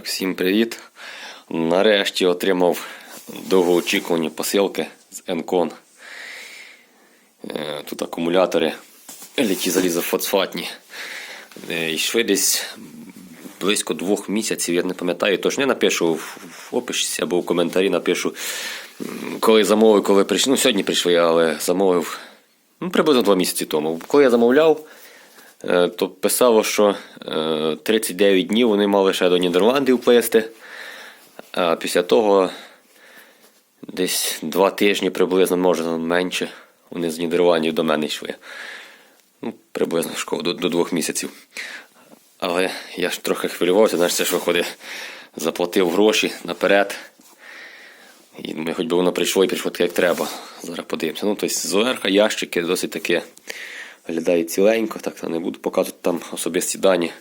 Всім привіт. Нарешті отримав довгоочікувані посилки з Encon. Е, Тут акумулятори літі залізофосфатні. Е, Йшли десь близько двох місяців, я не пам'ятаю, тож не напишу в описі або в коментарі напишу, коли замовив, коли прийшли. Ну, сьогодні прийшли, але замовив ну, приблизно два місяці тому. Коли я замовляв, то писало, що е, 39 днів вони мали ще до Нідерландів плести. А після того десь два тижні приблизно, може менше, вони з Нідерландів до мене йшли. Ну, приблизно школа, до, до двох місяців. Але я ж трохи хвилювався, знаєш, це ж виходить, заплатив гроші наперед. І думаю, хоч би воно прийшло і прийшло так, як треба. Зараз подивимося. Ну, тобто зверху ящики досить таке виглядає ціленько, так не буду показувати там особисті дані.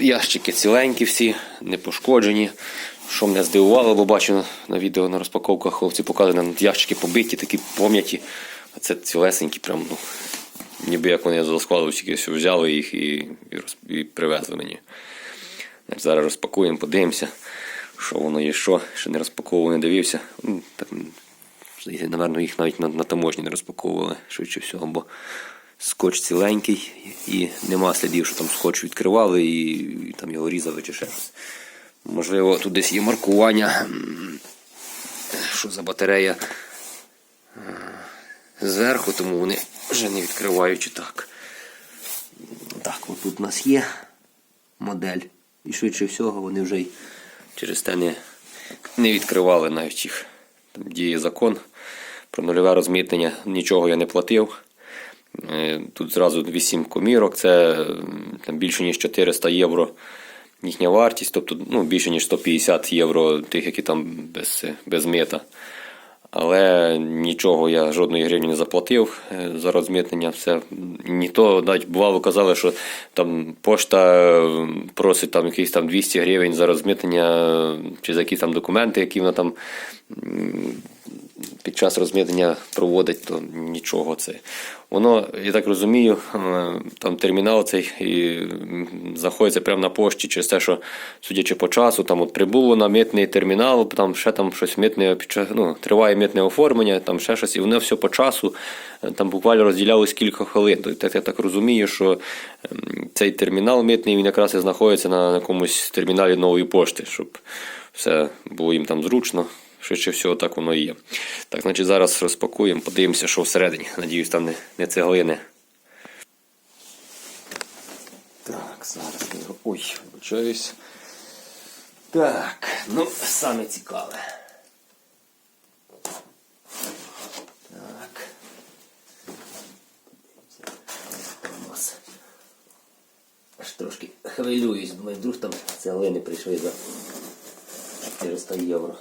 Ящики ціленькі всі, не пошкоджені. Що мене здивувало, бо бачу на, відео на розпаковках хлопці показують, ящики побиті, такі пом'яті. А це цілесенькі, прям, ну, ніби як вони з тільки взяли їх і, і, роз, і привезли мені. Зараз розпакуємо, подивимося, що воно є, що. Ще не розпаковував, не дивився. Ну, так, Здається, напевно, їх навіть на, на таможні не розпаковували, швидше всього, бо скотч ціленький і нема слідів, що там скотч відкривали і, і там його різали чи ще. Можливо, тут десь є маркування, що за батарея е, зверху, тому вони вже не відкриваючи так. Так, от тут у нас є модель. І швидше всього вони вже й через те не, не відкривали навіть їх. Там діє закон про нульове розмітнення. Нічого я не платив. Е, Тут зразу 8 комірок, це там, більше ніж 400 євро їхня вартість, тобто ну, більше ніж 150 євро тих, які там без, без мита. Але нічого я жодної гривні не заплатив е, за розмитнення. Все. Ні то навіть бувало казали, що там пошта просить там якісь там 200 гривень за розмитнення е, чи за якісь там документи, які вона там під час розмитнення проводить, то нічого це. Воно, я так розумію, е, там термінал цей і знаходиться прямо на пошті через те, що, судячи по часу, там от прибуло на митний термінал, там ще там щось митне, ну, триває митне оформлення, там ще щось, і воно все по часу, е, там буквально розділялось кілька хвилин. Тобто, я так розумію, що ем, цей термінал митний, він якраз і знаходиться на якомусь терміналі нової пошти, щоб все було їм там зручно. Швидше всього, так воно і є. Так, значить, зараз розпакуємо, подивимося, що всередині. Надіюсь, там не, не цеглини. Так, зараз я. Ой, вибачаюсь. Так, ну, саме цікаве. Так. Аж трошки хвилююсь, думаю, вдруг там цеглини прийшли за 400 євро.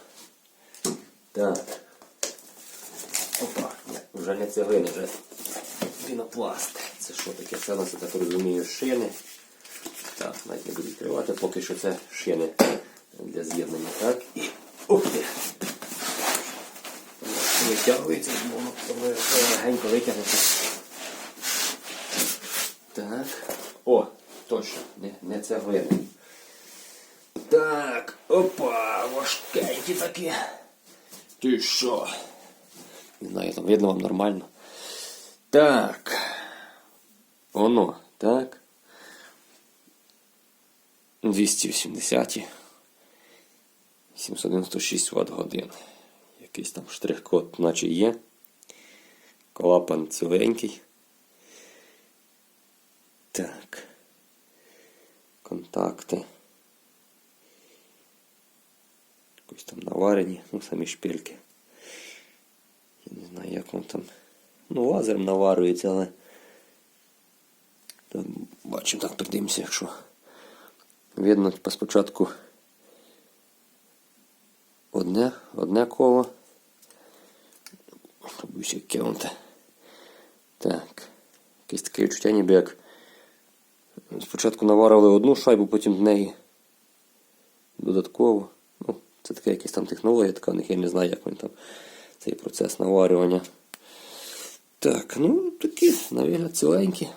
Так. Опа, ні, вже не цеглини, вже пінопласт. Це що таке? Це у нас, я так розумію, шини. Так, навіть не буду відкривати, поки що це шини для з'єднання. Так, і ух ти! Витягується, воно легенько витягнути. Так. О, точно, не, не цеглини. Так, опа, важкенькі такі. Ти що? Не знаю, там видно вам нормально. Так. Воно, так. 280. 796 Вт годин. Якийсь там штрих-код, наче є. Клапан ціленький. Так. Контакти. Якось там наварені, ну самі шпильки. Я не знаю, як воно там. Ну, лазером наварюється, але. Там, бачимо, так придивимося, якщо. Видно, спочатку одне, одне коло. Боюсь, яке воно те. Так. Якесь таке відчуття, ніби як. Спочатку наварили одну шайбу, потім в неї додатково. Ну, це така якась там технологія, така в них я не знаю, як він там цей процес наварювання. Так, ну такі, на вигляд ціленькі,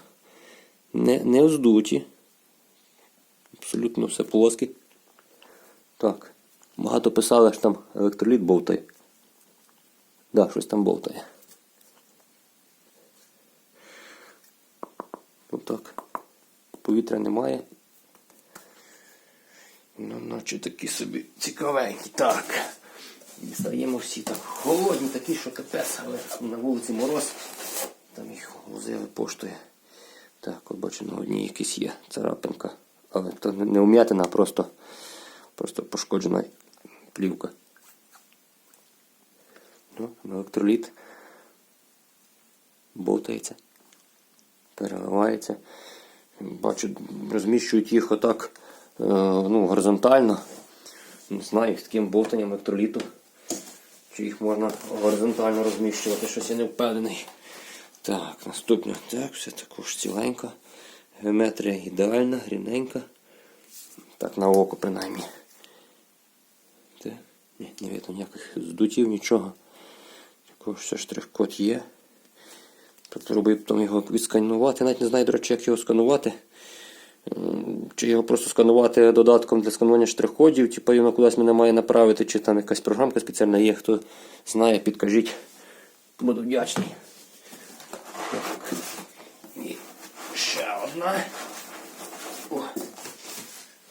не, не оздуті. Абсолютно все плоске. Так. Багато писали, що там електроліт бовтає. Да, щось там бовтає. Ну так. Повітря немає. Ну, наче такі собі цікавенькі. Так. Дістаємо всі так холодні, такі, що капець, але на вулиці мороз. Там їх возили поштою. Так, от бачу, на одній якийсь є царапинка. Але то не вм'ятина, а просто, просто пошкоджена плівка. Ну, електроліт болтається, переливається. Бачу, розміщують їх отак ну, горизонтально. Не знаю, з таким болтанням електроліту. Чи їх можна горизонтально розміщувати, щось я не впевнений. Так, наступне. Так, все також ціленько. Геометрія ідеальна, рівненька. Так, на око принаймні. Так, ні, не видно ніяких здутів, нічого. Також все штрих-код є. Тобто робив потім його відсканувати. Навіть не знаю, до речі, як його сканувати. Чи його просто сканувати додатком для сканування штрих-кодів, типу його кудись мене має направити, чи там якась програмка спеціальна є, хто знає, підкажіть. Буду вдячний. Так. І ще одна. О.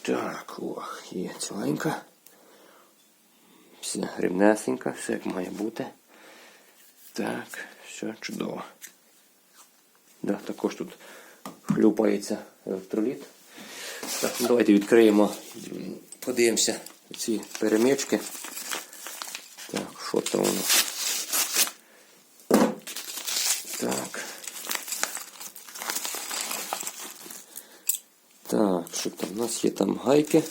Так, ох, є ціленька. Все рівнесенька, все як має бути. Так, все чудово. Да, також тут хлюпається електроліт. Так, ну давайте відкриємо, подивимося ці перемички. Так, що це воно? Так. Так, що там? У нас є там гайки.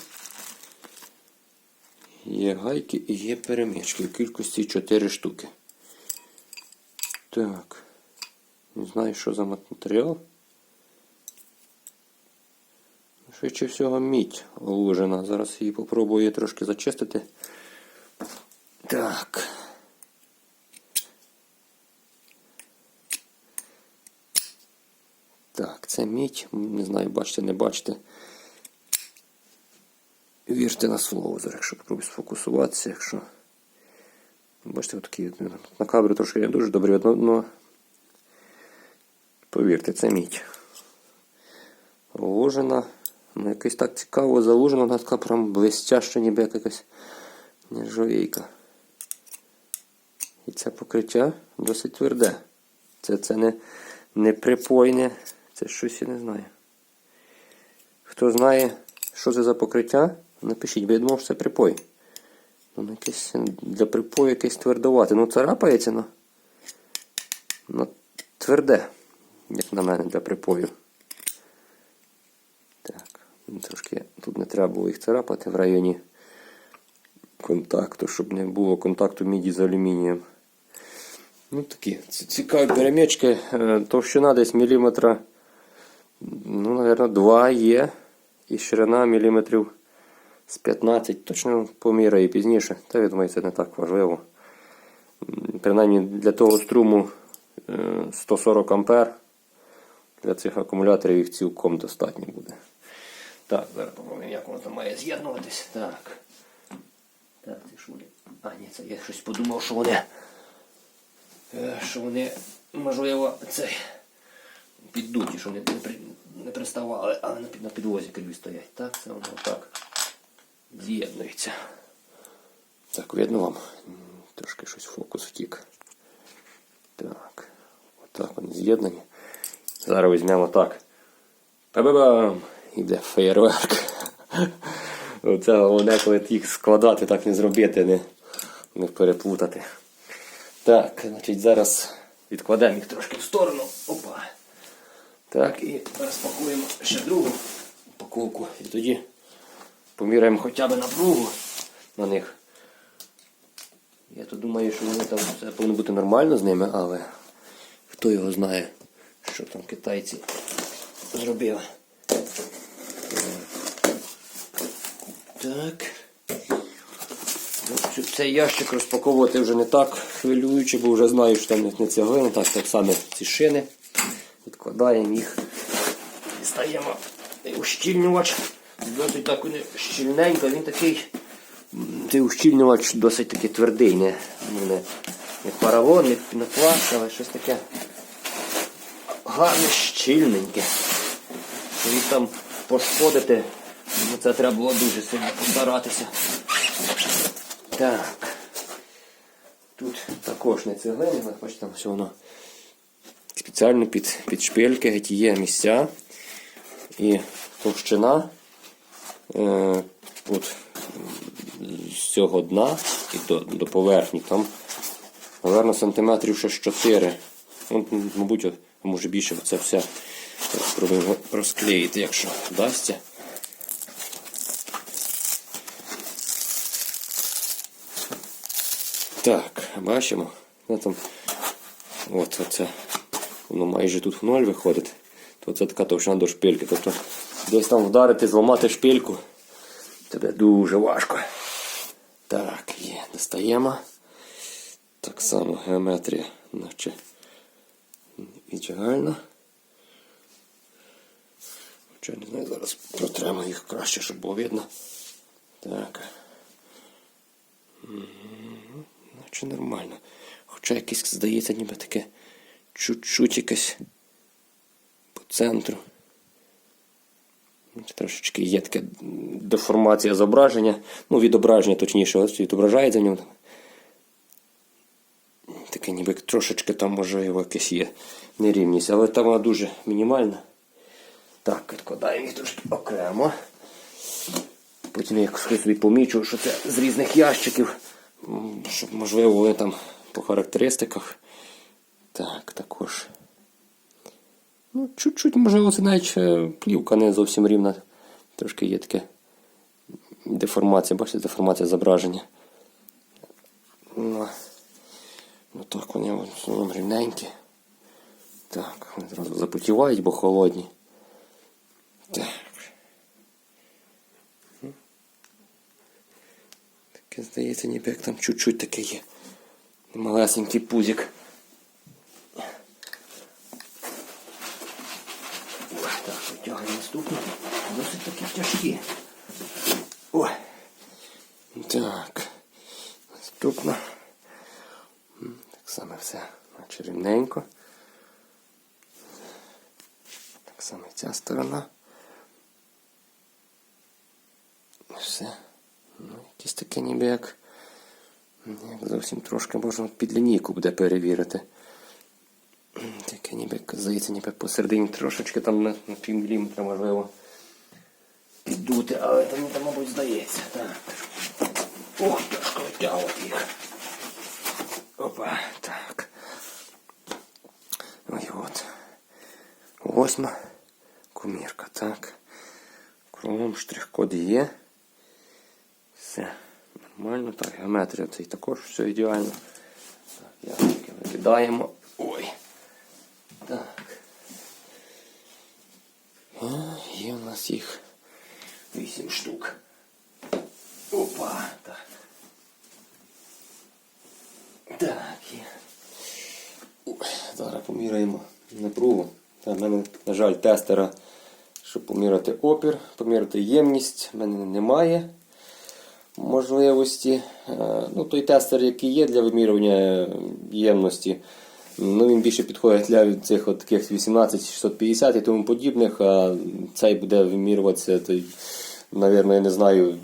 Є гайки і є перемички в кількості 4 штуки. Так. Не знаю, що за матеріал. Швидше всього мідь олужена. Зараз її попробую трошки зачистити. Так. Так, це мідь. Не знаю, бачите, не бачите. Вірте на слово, зараз, якщо попробую сфокусуватися, якщо. Бачите, такі на камеру трошки не дуже добре але повірте, це мідь. Ложена. Ну, якось так цікаво залужена, вона така прям блестяща, ніби як якась нержавійка. І це покриття досить тверде. Це, це не, не припойне, це щось я не знаю. Хто знає, що це за покриття, напишіть, бо я думав, що це припой. Ну, якесь для припою якесь твердовате. Ну, царапається, ну, ну тверде, як на мене, для припою. Так, ну, трошки тут не треба було їх царапати в районі контакту, щоб не було контакту міді з алюмінієм. Ну такі цікаві перемічки. Е, Товщина десь міліметра, ну, мабуть, 2 є. І ширина міліметрів з 15. Точно поміряю пізніше. Та я це не так важливо. Принаймні для того струму е, 140 ампер. Для цих акумуляторів їх цілком достатньо буде. Так, зараз попробуємо, як воно там має з'єднуватись. Так. Так, це ж вони. А, ні, це я щось подумав, що вони. е, Що вони, можливо, цей. Піддуті, що вони не, при, не приставали, але на, на підвозі криві стоять. Так, це воно так з'єднується. Так, видно вам? Трошки щось фокус втік. Так. Отак вони з'єднані. Зараз візьмемо так. Па-ба-бам! Іде феєрверк. Оце головне, коли їх складати, так не зробити, не, не переплутати. Так, значить, зараз відкладемо їх трошки в сторону. Опа. Так, і розпакуємо ще другу упаковку. І тоді поміряємо хоча б напругу на них. Я то думаю, що вони там все повинно бути нормально з ними, але хто його знає, що там китайці зробили. Так. Ну, Цей ящик розпаковувати вже не так хвилююче, бо вже знаю, що там не цеглини, так, так само ці шини. Відкладаємо їх. Дістаємо ущільнювач. Досить так вони щільненько, він такий Цей ущільнювач досить таки твердий, не, ну, не, не паравон, не пінопласт, але щось таке гарне, щільненьке. І там пошкодити, це треба було дуже сильно постаратися. Так. Тут також не цеглини, але бачите, там все воно спеціально під, під шпильки, геть є місця. І товщина е, от, з цього дна і до, до поверхні там, наверно, сантиметрів ще 4. Ну, мабуть, от, може більше це все розклеїти, якщо вдасться. Так, бачимо. Ну, там, от, оце, воно майже тут в ноль виходить. То це така товщина до шпильки. Тобто десь там вдарити, зламати шпильку. Це буде дуже важко. Так, є, достаємо. Так само геометрія, наче ідеально. Хоча не знаю, зараз протремо їх краще, щоб було видно. Так. Мгм, Наче нормально. Хоча якесь здається, ніби таке чуть-чуть якесь по центру. Трошечки є така деформація зображення. Ну, відображення точніше, ось відображається в ньому. Таке ніби трошечки там можливо якась є нерівність, але там вона дуже мінімальна. Так, відкладаємо їх трошки окремо. Потім я собі помічу, що це з різних ящиків. Щоб, можливо, вони там по характеристиках. Так, також. Ну, чуть-чуть, можливо, це навіть е, плівка не зовсім рівна. Трошки є таке деформація, бачите, деформація зображення. Ну, ну так вони в основному рівненькі. Так, вони зразу запотівають, бо холодні. Так. Таке здається, ніби як там чуть-чуть таке є. Малесенький пузик. Так, витягуємо наступну. Досить таки тяжкі. Ой. Так. Наступна. Так само все наче рівненько. Так само і ця сторона. Все. Ну, якісь таке ніби як. Як зовсім трошки можна під лінійку буде перевірити. Таке ніби здається, ніби посередині трошечки там на, на пів міліметра можливо піддути, але це мені там, мабуть, здається. Так. Ох, тяжко витягувати їх. Опа, так. Ой, от. Восьма кумірка, так. Кругом штрих-код є. Все. Нормально. Так, геометрія це також все ідеально. Так, яблуки викидаємо. Ой. Так. Є у нас їх вісім штук. Опа. Так. Так, є. Зараз поміряємо напругу. В мене, на жаль, тестера, щоб поміряти опір, поміряти ємність, в мене немає можливості. Е, Ну, той тестер, який є для вимірювання ємності, ну, він більше підходить для цих от таких 18650 і тому подібних, а цей буде вимірюватися, той, навірно, я не знаю,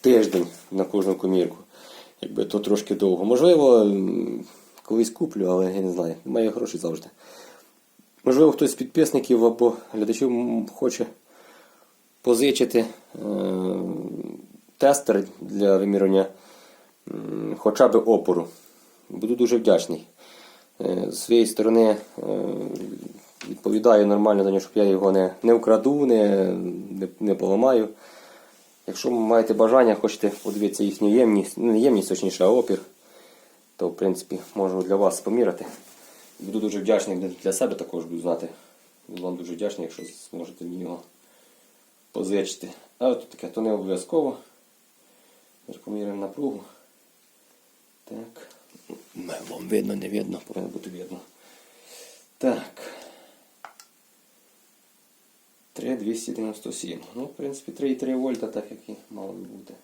тиждень на кожну комірку. Якби то трошки довго. Можливо, колись куплю, але я не знаю. Немає грошей завжди. Можливо, хтось з підписників або глядачів хоче позичити е, тестер для вимірювання хоча б опору. Буду дуже вдячний. Е, З своєї сторони е, відповідаю нормально за нього, щоб я його не, не вкраду, не, не, не поламаю. Якщо маєте бажання, хочете подивитися їхню ємність, ну, не ємність, точніше, а опір, то в принципі можу для вас поміряти. Буду дуже вдячний для- себе також буду знати. Буду вам дуже вдячний, якщо зможете мені його позичити. Але тут таке, то не обов'язково. Поміряємо напругу. Так. Вам видно, не видно, повинно бути видно. Так. 3,297. Ну, в принципі, 3,3 вольта, так як і мало би бути.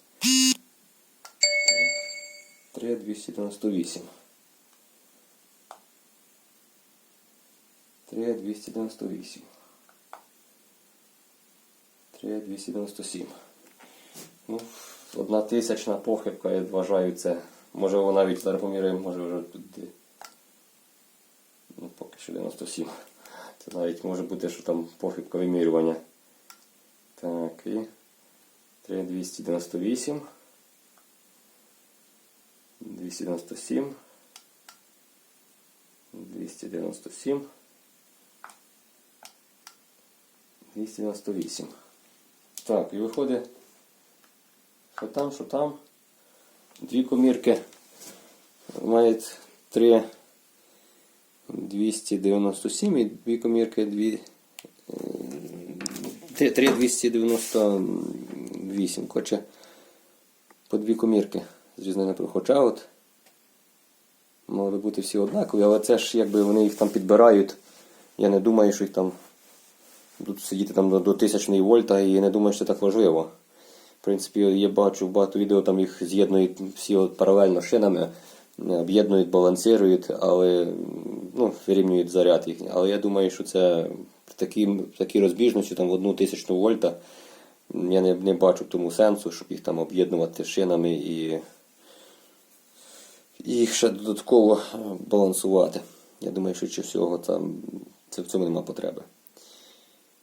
3298. 3298. 3297. Ну, одна тисячна похибка, я вважаю, це. Може вона навіть зараз поміряємо, може вже туди. Ну, поки що 97. Це навіть може бути, що там похибка вимірювання. Так, і 3298. 297. 297. 298. Так, і виходить, що там, що там. Дві комірки мають 3 297 і дві комірки 2 3 298. По дві комірки з різною. Хоча от мали би бути всі однакові, але це ж якби вони їх там підбирають. Я не думаю, що їх там будуть сидіти там до 1000 вольта і не думаю, що це так важливо. В принципі, я бачу багато відео, там їх з'єднують всі от паралельно шинами, об'єднують, балансирують, але ну, вирівнюють заряд їхній. Але я думаю, що це при такій, такій розбіжності там в одну тисячну вольта. Я не, не бачу тому сенсу, щоб їх там об'єднувати шинами і, і їх ще додатково балансувати. Я думаю, що чи всього там це в цьому нема потреби.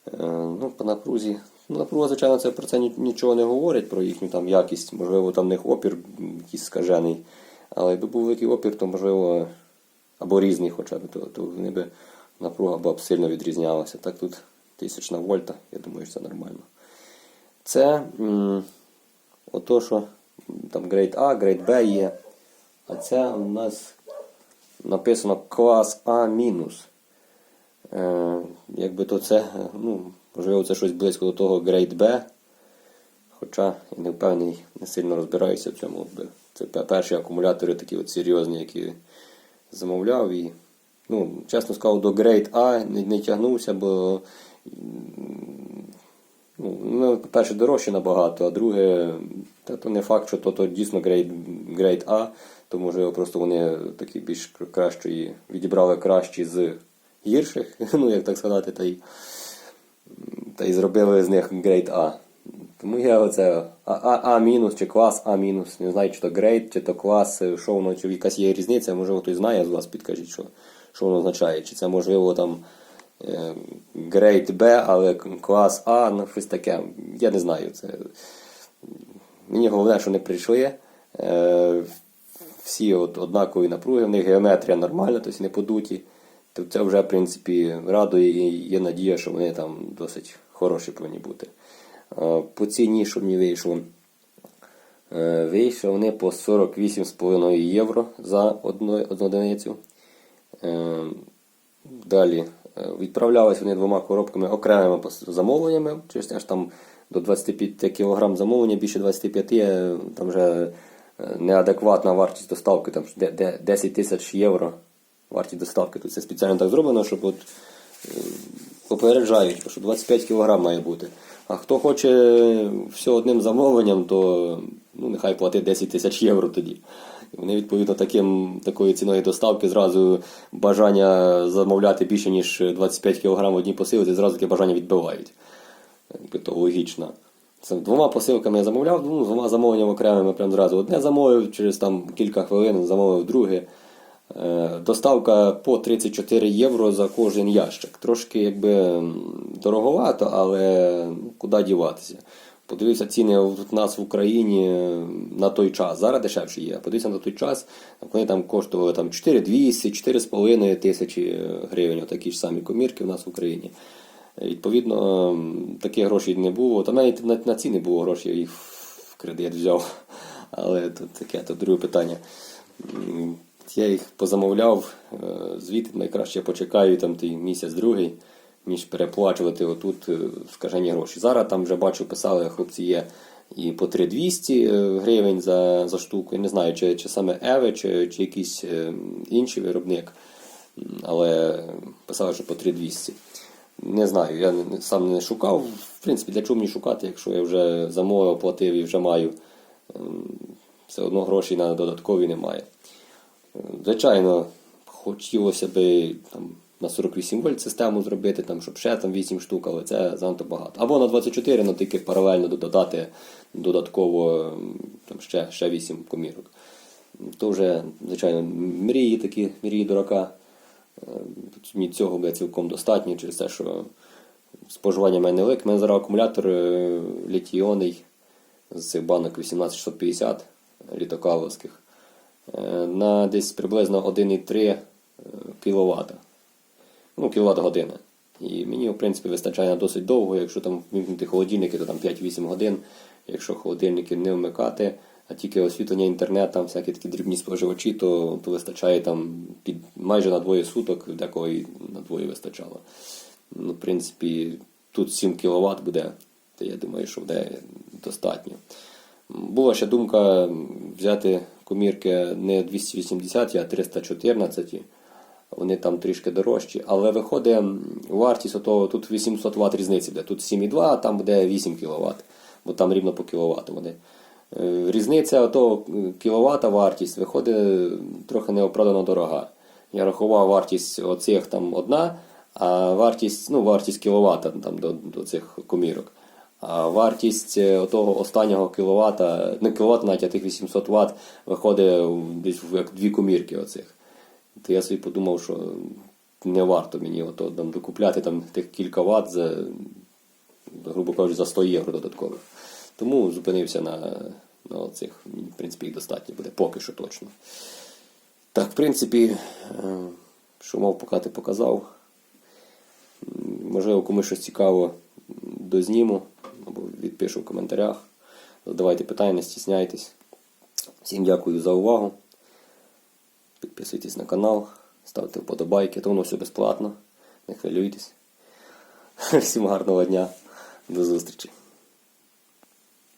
Е, Ну, по напрузі. Ну, напруга, звичайно, це про це нічого не говорить, про їхню там якість. Можливо, там в них опір якийсь скажений. Але якби був великий опір, то можливо, або різний хоча б, то, то вони би напруга б сильно відрізнялася. Так тут тисячна вольта, я думаю, що це нормально. Це м, ото, що там грейд А, грейд Б є. А це у нас написано клас А мінус. Е, якби то це, ну, можливо, це щось близько до того Grade B. Хоча я не впевнений, не сильно розбираюся в цьому. Це перші акумулятори такі от серйозні, які замовляв. І, ну, чесно сказав, до Grade A не, не тягнувся, бо ну, ну, по-перше, дорожче набагато, а друге, та то не факт, що то, то дійсно грейд, грейд А, то може просто вони такі більш кращої, відібрали кращі з гірших, ну як так сказати, та й, та й зробили з них грейд А. Тому я оце А, мінус чи клас А мінус. Не знаю, чи то грейд, чи то клас, що воно, чи якась є різниця, можливо, хтось знає з вас, підкажіть, що, що воно означає. Чи це можливо там е, грейд Б, але клас А, ну щось таке. Я не знаю. Це... Мені головне, що не прийшли. Е, всі от однакові напруги, в них геометрія нормальна, тобто не подуті. То це вже, в принципі, радує і є надія, що вони там досить хороші повинні бути. Е, По ціні, що мені вийшло, е, вийшло вони по 48,5 євро за одну, одну одиницю. Е, Далі відправлялись вони двома коробками окремими замовленнями. Через те там до 25 кг замовлення, більше 25 е, там вже неадекватна вартість доставки, там де- де 10 тисяч євро вартість доставки. Тут це спеціально так зроблено, щоб от, попереджають, що 25 кг має бути. А хто хоче все одним замовленням, то ну, нехай платить 10 тисяч євро тоді. Вони відповідно таким, такою ціною доставки зразу бажання замовляти більше, ніж 25 кг в одній посилці, зразу таке бажання відбивають. Якби то логічно. Це двома посилками я замовляв, ну, двома замовленнями окремими прям зразу одне замовив, через там кілька хвилин замовив друге. Е, Доставка по 34 євро за кожен ящик. Трошки якби дороговато, але ну, куди діватися. Подивився ціни у нас в Україні е, на той час. Зараз дешевше є. Подивився на той час, вони там коштували там 4200, 4,5 тисячі е, гривень, такі ж самі комірки у нас в Україні. Відповідно, таких грошей не було. Та навіть на, на ціни було гроші, я їх в кредит взяв. Але тут таке, то друге питання. М, Я їх позамовляв, е, звідти найкраще почекаю там той місяць другий, ніж переплачувати отут е, скажені гроші. Зараз там вже бачу, писали, хлопці є і по 3200 е, гривень за, за штуку. Я не знаю, чи, чи саме Еве, чи, чи якийсь інший виробник. Але писали, що по 3200. Не знаю, я сам не шукав. В принципі, для чого мені шукати, якщо я вже замовив, платив і вже маю. Ем, все одно грошей на додаткові немає. Звичайно, хотілося би там, на 48 вольт систему зробити, там, щоб ще там 8 штук, але це занадто багато. Або на 24, але тільки паралельно додати додатково там, ще, ще 8 комірок. То вже, звичайно, мрії такі, мрії дурака. Мені цього буде цілком достатньо через те, що споживання в мене велике. У мене зараз акумулятор е, з цих банок 18650 літокаловських е, на десь приблизно 1,3 кВт. Ну, кВт година. І мені, в принципі, вистачає на досить довго. Якщо там вимкнути холодильники, то там 5-8 годин. Якщо холодильники не вмикати, а тільки освітлення інтернет, там всякі такі дрібні споживачі, то, то вистачає там під майже на двоє суток, декого і на двоє вистачало. Ну, в принципі, тут 7 кВт буде, то я думаю, що буде достатньо. Була ще думка взяти комірки не 280, а 314. Вони там трішки дорожчі, але виходить вартість ото, тут 800 Вт різниці буде. Тут 7,2, а там буде 8 кВт, бо там рівно по кВт вони. Е, Різниця ото кВт вартість виходить трохи неоправдано дорога. Я рахував вартість оцих там одна, а вартість, ну, вартість кВт там, до, до цих комірок. Вартість е, того останнього кВт, не кВт навіть, а тих 800 Вт виходить десь як дві комірки оцих. То я собі подумав, що не варто мені ото, там, докупляти там, тих кілька ватт за, грубо кажучи, за 100 євро додаткових. Тому зупинився на, на цих, в принципі, їх достатньо буде, поки що точно. Так, в принципі, е, що мав показати, показав. Можливо, комусь щось цікаво дозніму або відпишу в коментарях. Задавайте питання, не стісняйтесь. Всім дякую за увагу. Підписуйтесь на канал, ставте вподобайки, то воно все безплатно. Не хвилюйтесь. Всім гарного дня. До зустрічі.